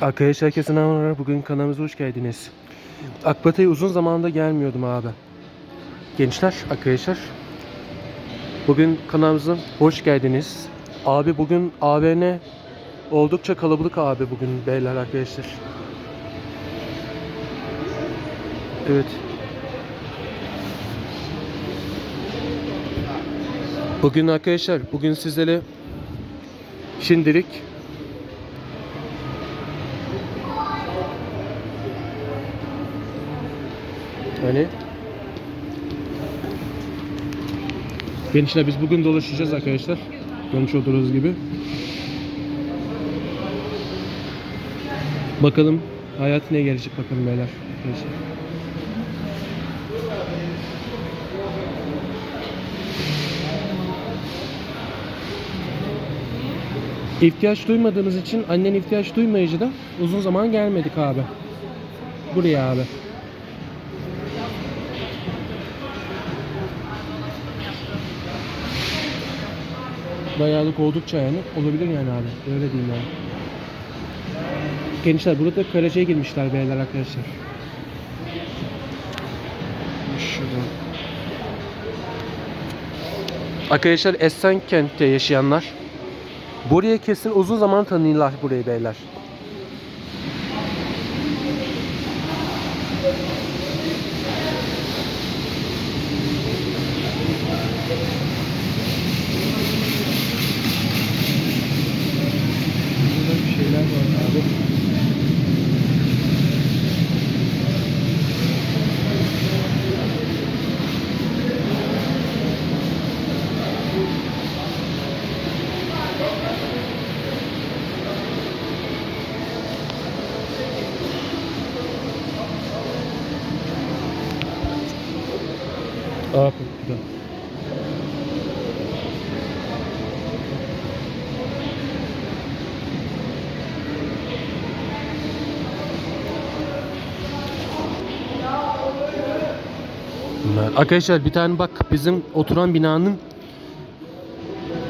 Arkadaşlar herkese merhabalar. Bugün kanalımıza hoş geldiniz. Akbata'ya uzun zamanda gelmiyordum abi. Gençler, arkadaşlar. Bugün kanalımıza hoş geldiniz. Abi bugün AVN oldukça kalabalık abi bugün beyler arkadaşlar. Evet. Bugün arkadaşlar, bugün sizlere şimdilik Hani Gençler biz bugün dolaşacağız arkadaşlar. Görmüş olduğunuz gibi. Bakalım hayat ne gelecek bakalım beyler. Arkadaşlar. İhtiyaç duymadığımız için annen ihtiyaç duymayıcı da uzun zaman gelmedik abi. Buraya abi. Bayağılık oldukça yani olabilir yani abi. Öyle diyeyim yani. Gençler burada kaleciye girmişler beyler arkadaşlar. Şuradan. Arkadaşlar Esenkent'te yaşayanlar buraya kesin uzun zaman tanıyorlar burayı beyler. Burada bir şeyler var abi. Aa, burada. Bunlar- Arkadaşlar bir tane bak bizim oturan binanın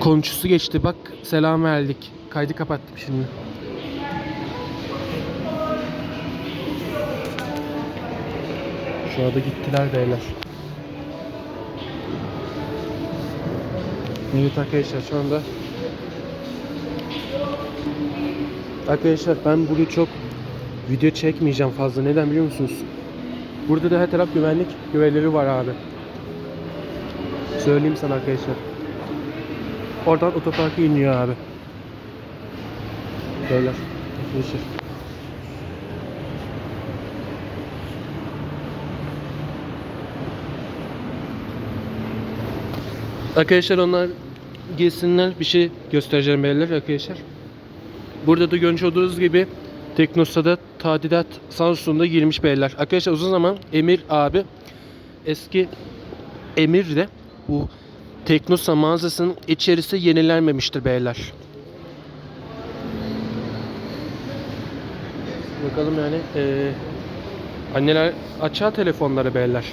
komşusu geçti bak selam verdik. Kaydı kapattım şimdi. Şu anda gittiler beyler. Evet arkadaşlar şu anda Arkadaşlar ben bugün çok video çekmeyeceğim fazla. Neden biliyor musunuz? Burada da her taraf güvenlik güveleri var abi. Söyleyeyim sana arkadaşlar. Oradan otoparka iniyor abi. Beyler. Arkadaşlar. Arkadaşlar onlar gelsinler bir şey göstereceğim beyler arkadaşlar. Burada da görmüş olduğunuz gibi Teknosa'da tadilat Samsun'da girmiş beyler. Arkadaşlar uzun zaman Emir abi eski Emir de bu Teknosa mağazasının içerisi yenilenmemiştir beyler. Bakalım yani eee anneler açar telefonları beyler.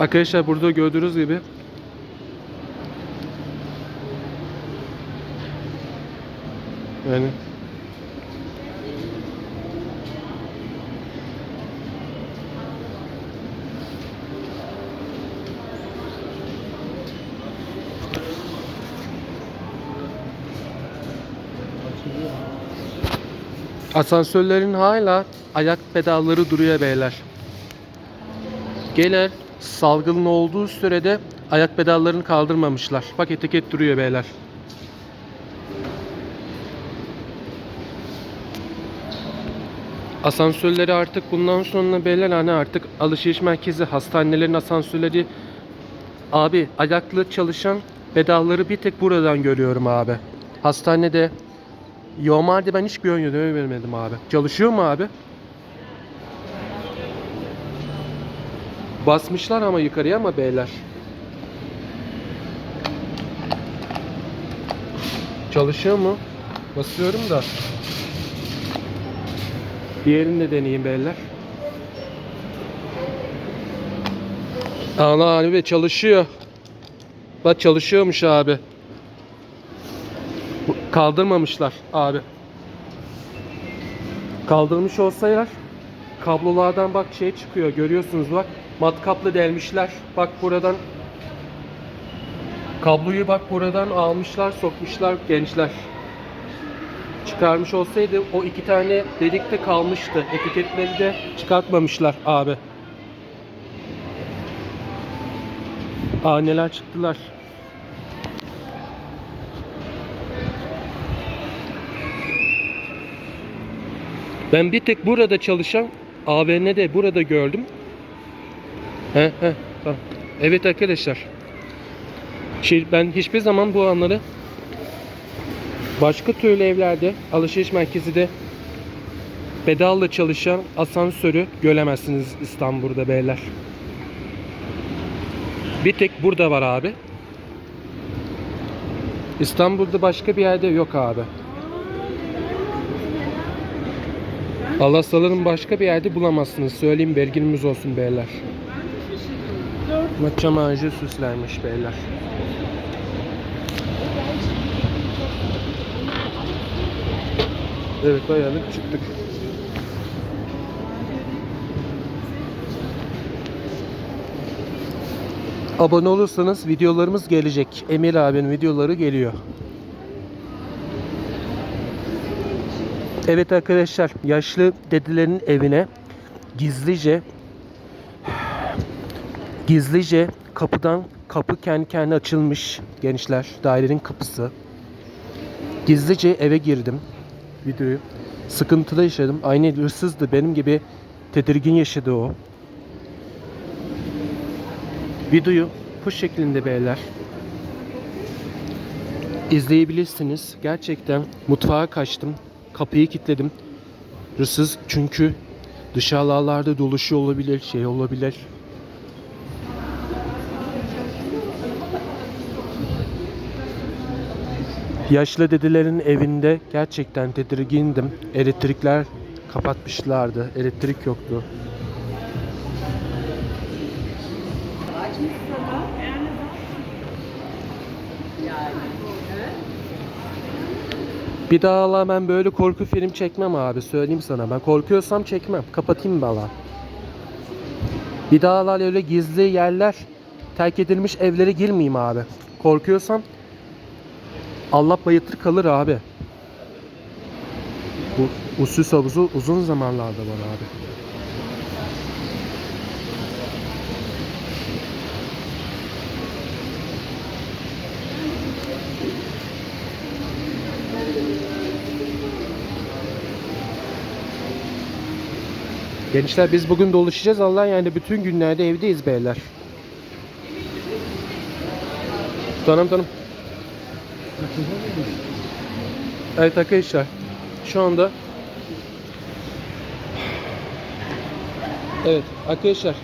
Arkadaşlar burada gördüğünüz gibi yani Asansörlerin hala ayak pedalları duruyor beyler. Gelir salgının olduğu sürede ayak pedallarını kaldırmamışlar. Bak etiket duruyor beyler. Asansörleri artık bundan sonra beyler hani artık alışveriş merkezi hastanelerin asansörleri abi ayaklı çalışan pedalları bir tek buradan görüyorum abi. Hastanede Yomar'da ben hiç görmedim abi. Çalışıyor mu abi? Basmışlar ama yukarıya ama beyler. Çalışıyor mu? Basıyorum da. Diğerini de deneyeyim beyler. Ana abi çalışıyor. Bak çalışıyormuş abi. Kaldırmamışlar abi. Kaldırmış olsalar kablolardan bak şey çıkıyor görüyorsunuz bak matkaplı delmişler. Bak buradan kabloyu bak buradan almışlar sokmuşlar gençler. Çıkarmış olsaydı o iki tane delikte kalmıştı. Etiketleri de çıkartmamışlar abi. Aa neler çıktılar. Ben bir tek burada çalışan AVN'de burada gördüm. He he tamam. Evet arkadaşlar. Şey, ben hiçbir zaman bu anları başka türlü evlerde alışveriş merkezi de pedalla çalışan asansörü göremezsiniz İstanbul'da beyler. Bir tek burada var abi. İstanbul'da başka bir yerde yok abi. Allah salının başka bir yerde bulamazsınız. Söyleyeyim belginiz olsun beyler. Bak çam ağacı süslenmiş beyler. Evet bir çıktık. Abone olursanız videolarımız gelecek. Emir abinin videoları geliyor. Evet arkadaşlar, yaşlı dedelerin evine gizlice gizlice kapıdan kapı kendi kendine açılmış gençler. Dairenin kapısı. Gizlice eve girdim. Videoyu sıkıntıda yaşadım. Aynı hırsızdı. Benim gibi tedirgin yaşadı o. Videoyu bu şeklinde beyler izleyebilirsiniz. Gerçekten mutfağa kaçtım. Kapıyı kilitledim. Hırsız çünkü dışarılarda dolaşıyor olabilir, şey olabilir. Yaşlı dedelerin evinde gerçekten tedirgindim. Elektrikler kapatmışlardı. Elektrik yoktu. Bir daha Allah ben böyle korku film çekmem abi söyleyeyim sana. Ben korkuyorsam çekmem. Kapatayım bala. Bir daha Allah öyle gizli yerler, terk edilmiş evlere girmeyeyim abi. Korkuyorsam Allah bayıtır kalır abi. Bu, süs havuzu uzun zamanlarda var abi. Gençler biz bugün dolaşacağız Allah yani bütün günlerde evdeyiz beyler. Tanım tanım. Evet arkadaşlar şu anda Evet arkadaşlar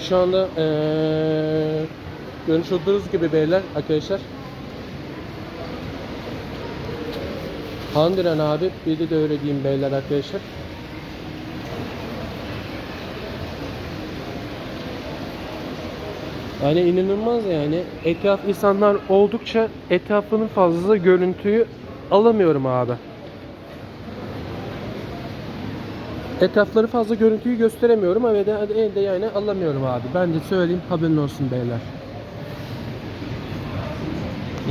şu anda eee görmüş olduğunuz gibi beyler arkadaşlar. Handiren abi? Bir de öyle diyeyim beyler arkadaşlar Yani inanılmaz yani. Etraf insanlar oldukça etrafının fazla görüntüyü alamıyorum abi. Etrafları fazla görüntüyü gösteremiyorum ama de, elde yani alamıyorum abi. Ben de söyleyeyim haberin olsun beyler.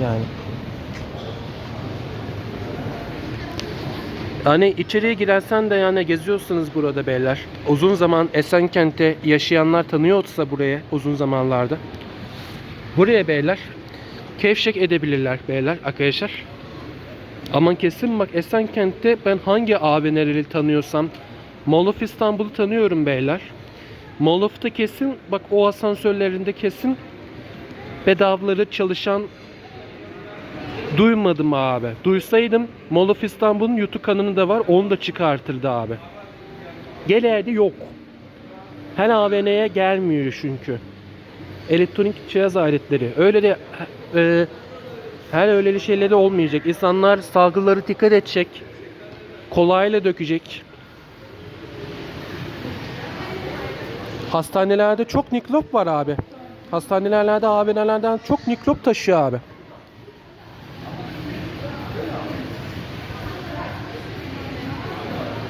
Yani. Hani içeriye girersen de yani geziyorsunuz burada beyler. Uzun zaman Esenkent'te yaşayanlar tanıyorsa buraya uzun zamanlarda. Buraya beyler kevşek edebilirler beyler arkadaşlar. Aman kesin bak Esenkent'te ben hangi AVM'leri tanıyorsam Mall of İstanbul'u tanıyorum beyler. Mall of'ta kesin bak o asansörlerinde kesin bedavaları çalışan Duymadım abi. Duysaydım Mall of İstanbul'un YouTube kanalı da var. Onu da çıkartırdı abi. Gelerde yok. Her AVM'ye gelmiyor çünkü. Elektronik cihaz aletleri. Öyle de e, her öyle şeyleri olmayacak. İnsanlar salgıları dikkat edecek. Kolayla dökecek. Hastanelerde çok mikrop var abi. Hastanelerde, AVM'lerden çok mikrop taşıyor abi.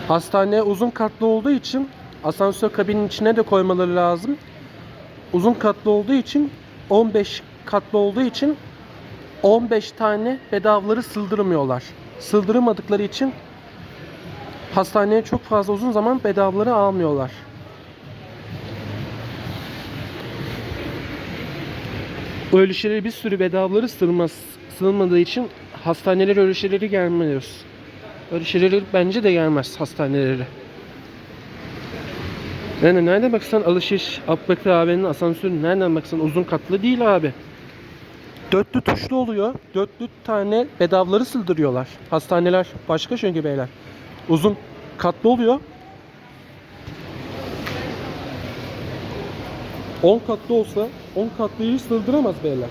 Hastane uzun katlı olduğu için asansör kabinin içine de koymaları lazım. Uzun katlı olduğu için 15 katlı olduğu için 15 tane bedavaları sığdırmıyorlar. Sığdıramadıkları için hastaneye çok fazla uzun zaman bedavaları almıyorlar. Öyle şeyleri bir sürü bedavaları sığmaz, sığmadığı için hastanelere öyle şeyleri gelmiyoruz. Öyle şeyleri bence de gelmez hastanelere. Yani nereden baksan alışış Abbakır abinin asansörü nereden baksan uzun katlı değil abi. Dörtlü tuşlu oluyor. Dörtlü tane bedavaları sığdırıyorlar. Hastaneler başka çünkü beyler. Uzun katlı oluyor. 10 katlı olsa 10 katlıyı sığdıramaz beyler.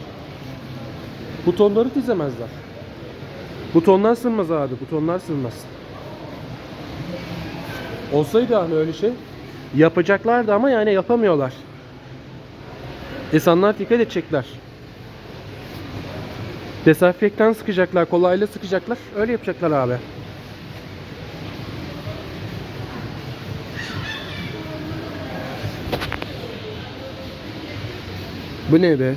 Butonları dizemezler. Butonlar sığmaz abi. Butonlar sığmaz. Olsaydı hani öyle şey yapacaklardı ama yani yapamıyorlar. İnsanlar dikkat edecekler. Dezenfektan sıkacaklar, kolayla sıkacaklar. Öyle yapacaklar abi. Bu ne be?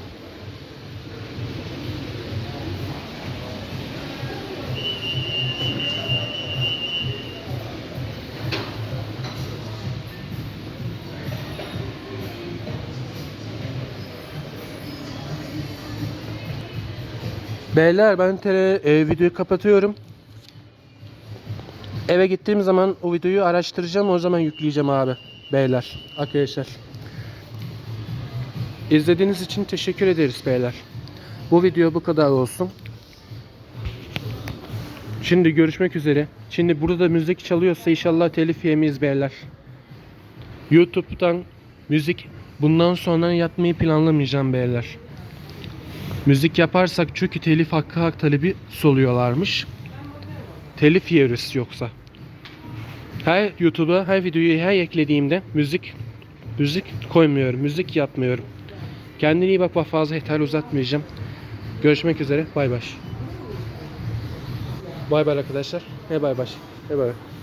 Beyler ben tele, e, videoyu kapatıyorum. Eve gittiğim zaman o videoyu araştıracağım o zaman yükleyeceğim abi. Beyler, arkadaşlar. İzlediğiniz için teşekkür ederiz beyler. Bu video bu kadar olsun. Şimdi görüşmek üzere. Şimdi burada müzik çalıyorsa inşallah telif yemeyiz beyler. YouTube'dan müzik bundan sonra yapmayı planlamayacağım beyler. Müzik yaparsak çünkü telif hakkı hak talebi soluyorlarmış. Telif yeriz yoksa. Her YouTube'a her videoyu her eklediğimde müzik müzik koymuyorum. Müzik yapmıyorum. Kendine iyi bak fazla yeter uzatmayacağım. Görüşmek üzere. Bay bay. Bay bay arkadaşlar. He bay bay. He bay bay.